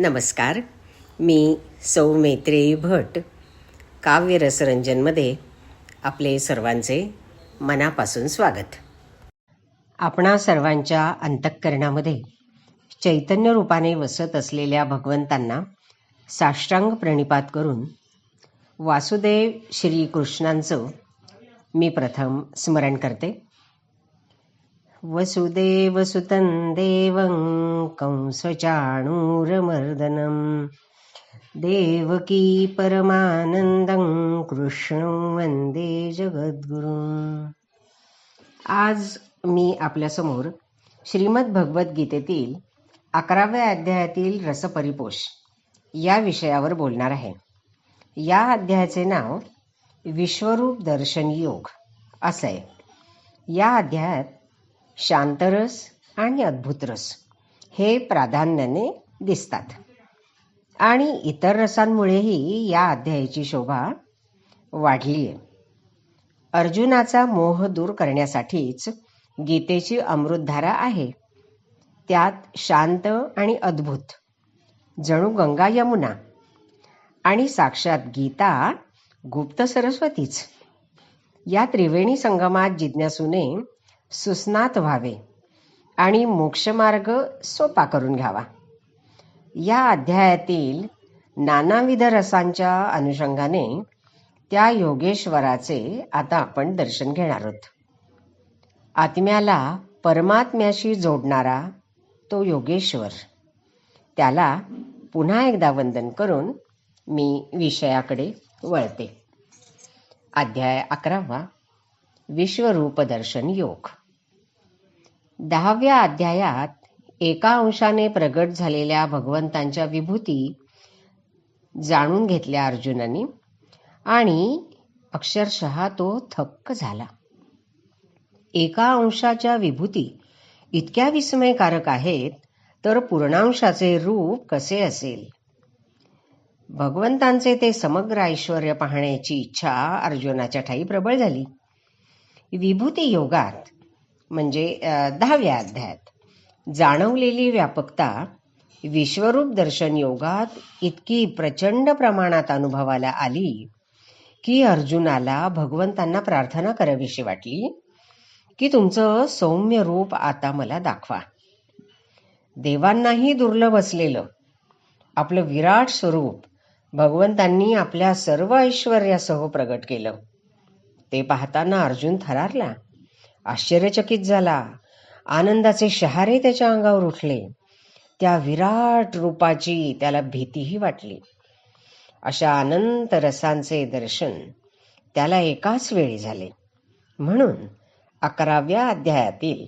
नमस्कार. मी सौ मैत्रेयी भट. काव्य रसरंजनमध्ये आपले सर्वांचे मनापासून स्वागत. आपणा सर्वांच्या अंतःकरणामध्ये चैतन्य रूपाने वसत असलेल्या भगवंतांना साष्टांग प्रणिपात करून वासुदेव श्रीकृष्णांचं मी प्रथम स्मरण करते. वसुदेवसुतं देवं कंसचाणूरमर्दनं। देवकी परमानन्दं कृष्णं वंदे जगद्गुरु। आज मी आपल्यासमोर श्रीमद भगवद्गीतेतील अकराव्या अध्यायातील रसपरिपोष या विषयावर बोलणार आहे. या अध्यायाचे नाव विश्वरूप दर्शन योग असं आहे. या अध्यायात शांतरस आणि अद्भुतरस हे प्राधान्याने दिसतात. आणि इतर रसांमुळेही या अध्यायाची शोभा वाढली आहे अर्जुनाचा मोह दूर करण्यासाठीच गीतेची अमृतधारा आहे. त्यात शांत आणि अद्भुत जणू गंगा यमुना आणि साक्षात गीता गुप्त सरस्वतीच. या त्रिवेणी संगमात जिज्ञासूने सुस्नात व्हावे आणि मोक्षमार्ग सोपा करून घ्यावा. या अध्यायातील नानाविध रसांच्या अनुषंगाने त्या योगेश्वराचे आता आपण दर्शन घेणार आहोत. आत्म्याला परमात्म्याशी जोडणारा तो योगेश्वर त्याला पुन्हा एकदा वंदन करून मी विषयाकडे वळते. अध्याय अकरावा. विश्वरूप दर्शन योग. दहाव्या अध्यायात एका अंशाने प्रगट झालेल्या भगवंतांच्या विभूती जाणून घेतल्या अर्जुनाने आणि अक्षरशः तो थक्क झाला. एका अंशाच्या विभूती इतक्या विस्मयकारक आहेत तर पूर्णांशाचे रूप कसे असेल? भगवंतांचे ते समग्र ऐश्वर पाहण्याची इच्छा अर्जुनाच्या ठाई प्रबळ झाली. विभूती योगात म्हणजे दहाव्या अध्यायात जाणवलेली व्यापकता विश्वरूप दर्शन योगात इतकी प्रचंड प्रमाणात अनुभवाला आली की अर्जुनाला भगवंतांना प्रार्थना करावीशी वाटली की तुमचं सौम्य रूप आता मला दाखवा. देवांनाही दुर्लभ असलेलं आपलं विराट स्वरूप भगवंतांनी आपल्या सर्व ऐश्वर्यासह प्रगट केलं. ते पाहताना अर्जुन थरारला आश्चर्यचकित झाला. आनंदाचे शहारे त्याच्या अंगावर उठले. त्या विराट रूपाची त्याला भीतीही वाटली. अशा अनंत रसांचे दर्शन त्याला एकाच वेळी झाले. म्हणून अकराव्या अध्यायातील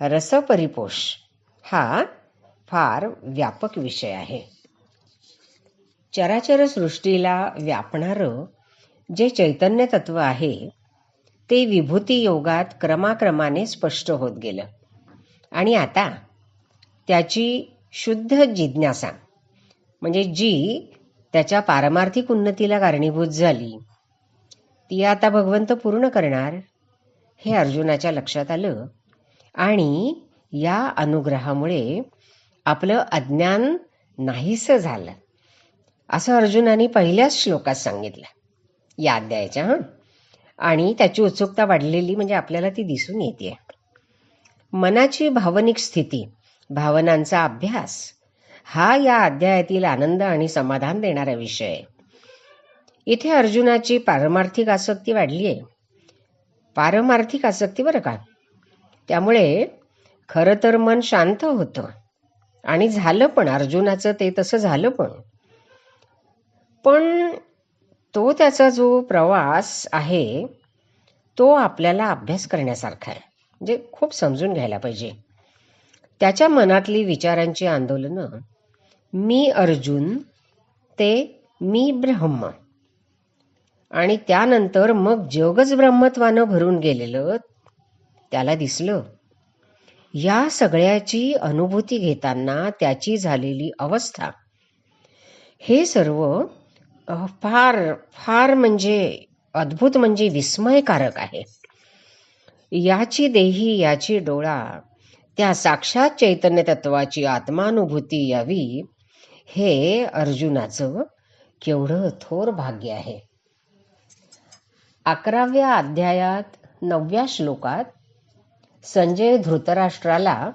रसपरिपोष हा फार व्यापक विषय आहे. चराचर सृष्टीला व्यापणारं जे चैतन्य तत्व आहे ते विभूती योगात क्रमाक्रमाने स्पष्ट होत गेलं. आणि आता त्याची शुद्ध जिज्ञासा म्हणजे जी त्याच्या पारमार्थिक उन्नतीला कारणीभूत झाली ती आता भगवंत पूर्ण करणार हे अर्जुनाच्या लक्षात आलं. आणि या अनुग्रहामुळे आपलं अज्ञान नाहीसं झालं असं अर्जुनाने पहिल्याच श्लोकात सांगितलं. या अध्यायाच्या हां. आणि त्याची उत्सुकता वाढलेली म्हणजे आपल्याला ती दिसून येते मनाची भावनिक स्थिती भावनांचा अभ्यास हा या अध्यायातील आनंद आणि समाधान देणारा विषय आहे. इथे अर्जुनाची पारमार्थिक आसक्ती वाढली आहे पारमार्थिक आसक्ती बरं का? त्यामुळे खरं तर मन शांत होतं. आणि झालं पण अर्जुनाचं ते तसं झालं पण. पण तो त्याचा जो प्रवास आहे तो आपल्याला अभ्यास करण्यासारखा आहे. म्हणजे खूप समजून घ्यायला पाहिजे. त्याच्या मनातली विचारांची आंदोलनं मी अर्जुन ते मी ब्रह्म. आणि त्यानंतर मग जगच ब्रह्मत्वानं भरून गेलेलं त्याला दिसलं. या सगळ्याची अनुभूती घेताना त्याची झालेली अवस्था. हे सर्व फार फार म्हणजे अद्भुत म्हणजे विस्मयकारक आहे. याची देही याची डोळा त्या साक्षात चैतन्य तत्वाची आत्मानुभूती यावी हे अर्जुनाचं केवढं थोर भाग्य आहे. अकराव्या अध्यायात नवव्या श्लोकात संजय धृतराष्ट्राला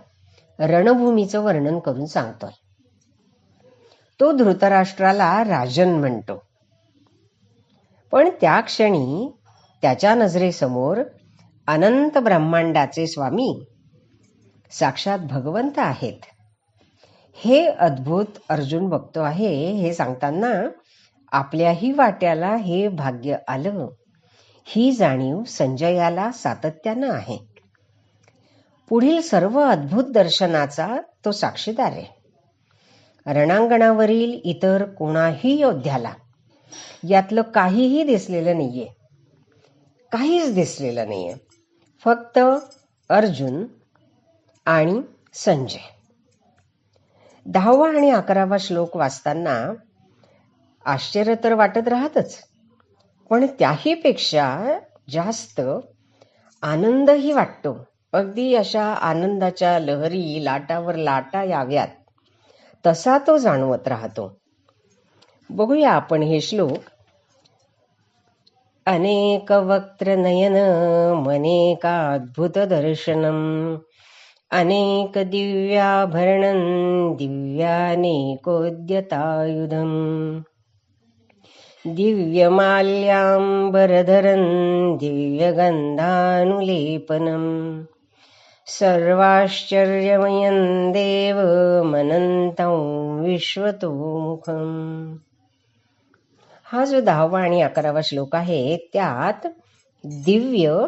रणभूमीचं वर्णन करून सांगतोय. तो धृतराष्ट्राला राजन म्हणतो. पण त्या क्षणी त्याच्या नजरेसमोर अनंत ब्रह्मांडाचे स्वामी साक्षात भगवंत आहेत. हे अद्भुत अर्जुन बघतो आहे हे सांगताना आपल्याही वाट्याला हे भाग्य आलं. ही जाणीव संजयाला सातत्यानं आहे. पुढील सर्व अद्भुत दर्शनाचा तो साक्षीदार आहे. रणांगणावरील इतर कोणाही योद्ध्याला यातलं काहीही दिसलेलं नाहीये. काहीच दिसलेलं नाहीये. फक्त अर्जुन आणि संजय. दहावा आणि अकरावा श्लोक वाचताना आश्चर्य तर वाटत राहतच पण त्याही पेक्षा जास्त आनंदही वाटतो. अगदी अशा आनंदाच्या लहरी लाटावर लाटा याव्यात. तसा तो जाणवत राहतो. बघूया आपण हे श्लोक. अनेक वक्त्र नयन मनेका अद्भुत दर्शनम अनेक दिव्याभरणं दिव्यानेकोद्यतायुधम्. दिव्यमाल्याम्बरधरं दिव्यगन्धानुलेपनम्. सर्वाश्चर्यमयं देवमनन्तं विश्वतोमुखम्। हा जो दहावा आणि अकरावा श्लोक आहे त्यात दिव्य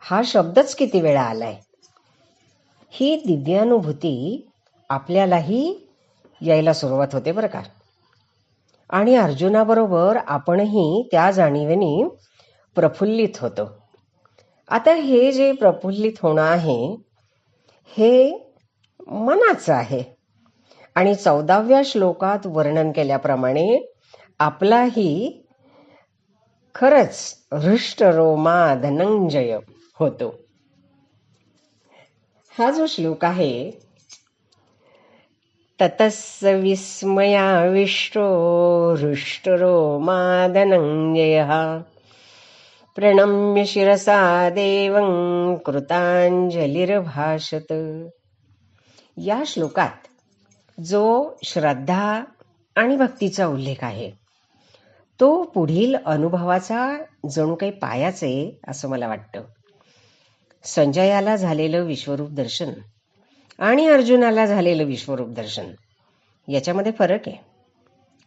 हा शब्दच किती वेळा आलाय? ही दिव्यानुभूती आपल्यालाही यायला सुरुवात होते बरं का. आणि अर्जुनाबरोबर आपणही त्या जाणीवेने प्रफुल्लित होतो. आता हे जे प्रफुल्लित होणं आहे हे मनाचं आहे. आणि चौदाव्या श्लोकात वर्णन केल्याप्रमाणे आपलाही खरंच हृष्टरोमा धनंजय होतो. हा जो श्लोक आहे ततस्स विस्मयाविष्टो हृष्टरोमा धनंजय प्रणम्य शिरसा देवं कृतांजलिर्भाषत। या श्लोकात जो श्रद्धा आणि भक्तीचा उल्लेख आहे तो पुढील अनुभवाचा जणू काही पायाच आहे असं मला वाटतं. संजयाला झालेलं विश्वरूप दर्शन आणि अर्जुनाला झालेलं विश्वरूप दर्शन याच्यामध्ये फरक आहे.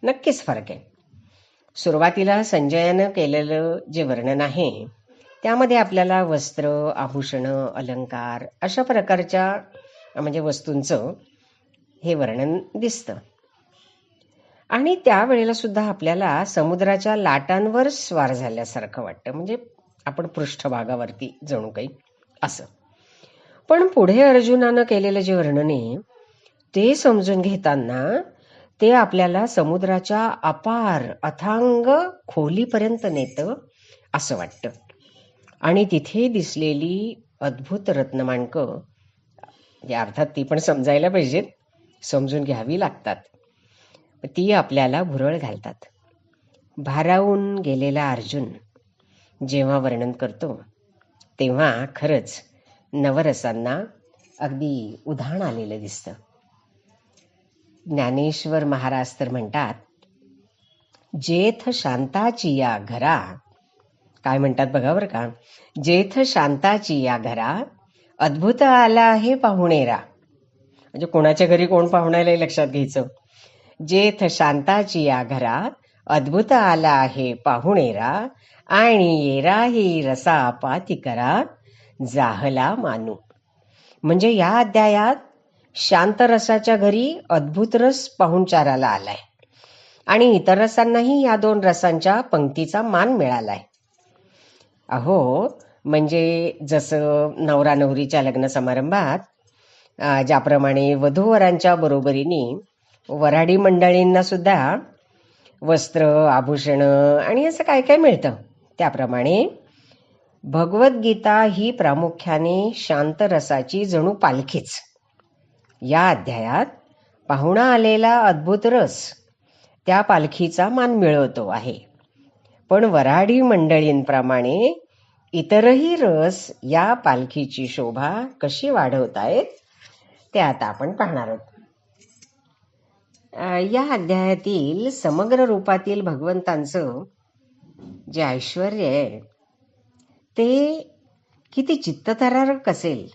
नक्कीच फरक आहे. सुरुवातीला संजयानं केलेलं जे वर्णन आहे त्यामध्ये आपल्याला वस्त्र आभूषणं अलंकार अशा प्रकारच्या म्हणजे वस्तूंचं हे वर्णन दिसतं. आणि त्यावेळेला सुद्धा आपल्याला समुद्राच्या लाटांवर स्वार झाल्यासारखं वाटतं. म्हणजे आपण पृष्ठभागावरती जणू काही असं. पण पुढे अर्जुनानं केलेलं जे वर्णन आहे ते समजून घेताना ते आपल्याला समुद्राच्या अपार अथांग खोलीपर्यंत नेतं असं वाटतं. आणि तिथे दिसलेली अद्भुत रत्नमाणकं म्हणजे अर्थात ती पण समजायला पाहिजेत समजून घ्यावी लागतात. ती आपल्याला भुरळ घालतात. भारावून गेलेला अर्जुन जेव्हा वर्णन करतो तेव्हा खरंच नवरसांना अगदी उधाण आलेलं दिसतं. ज्ञानेश्वर महाराज तर म्हणतात जेथ शांताची या घरा काय म्हणतात बघा बरं का जेथ शांताची या घरा अद्भुत आला आहे पाहुणेरा. म्हणजे कोणाच्या घरी कोण पाहुण्याला लक्षात घ्यायचं? जेथ शांताची या घरा अद्भुत आला आहे पाहुणेरा आणि येरा ही रसा पाती करा जाहला मानू. म्हणजे या अध्यायात शांत रसाच्या घरी अद्भुत रस पाहुणचाराला आलाय. आणि इतर रसांनाही या दोन रसांच्या पंक्तीचा मान मिळालाय. अहो म्हणजे जसं नवरा नवरीच्या लग्न समारंभात ज्याप्रमाणे वधूवरांच्या बरोबरीने वराडी मंडळींना सुद्धा वस्त्र आभूषण आणि असं काय काय मिळतं. त्याप्रमाणे भगवद्गीता ही प्रामुख्याने शांत रसाची जणू पालखीच. या अध्यायात पाहुणा आलेला अद्भुत रस त्या पालखीचा मान मिळवतो आहे. पण वराडी मंडळींप्रमाणे इतरही रस या पालखीची शोभा कशी वाढवतायत ते आता आपण पाहणार आहोत. या अध्यायातील समग्र रूपातील भगवंतांचं जे ऐश्वर आहे ते किती चित्तथरारक असेल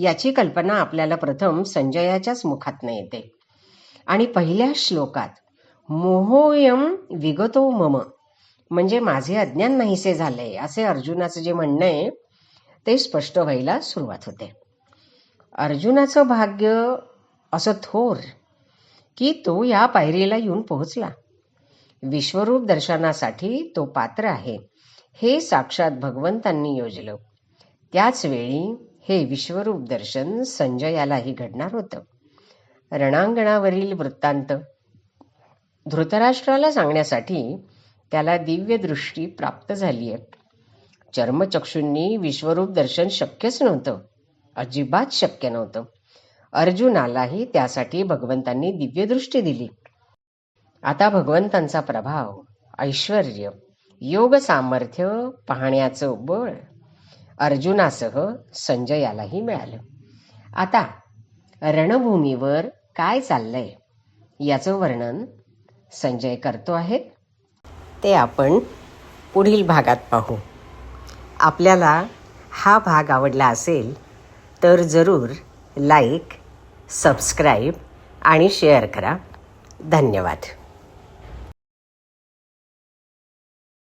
याची कल्पना आपल्याला प्रथम संजयाच्याच मुखातनं येते. आणि पहिल्या श्लोकात मोहोयम विगतो मम. म्हणजे माझे अज्ञान नाहीसे झाले असे अर्जुनाचं जे म्हणणं आहे ते स्पष्ट व्हायला सुरुवात होते. अर्जुनाचं भाग्य असं थोर की तो या पायरीला येऊन पोहोचला. विश्वरूप दर्शनासाठी तो पात्र आहे हे साक्षात भगवंतांनी योजलं. त्याच वेळी हे विश्वरूप दर्शन संजयालाही घडणार होतं. रणांगणावरील वृत्तांत धृतराष्ट्राला सांगण्यासाठी त्याला दिव्य दृष्टी प्राप्त झाली आहे चर्मचक्षूंनी विश्वरूप दर्शन शक्यच नव्हतं. अजिबात शक्य नव्हतं. अर्जुनालाही त्यासाठी भगवंतांनी दिव्य दृष्टी दिली. आता भगवंतांचा प्रभाव ऐश्वर योग सामर्थ्य पाहण्याचं बळ अर्जुनासह संजयालाही मिळालं. आता रणभूमीवर काय चाललंय याचं वर्णन संजय करतो आहे ते आपण पुढील भागात पाहू. आपल्याला हा भाग आवडला असेल तर जरूर लाईक सबस्क्राईब आणि शेअर करा. धन्यवाद.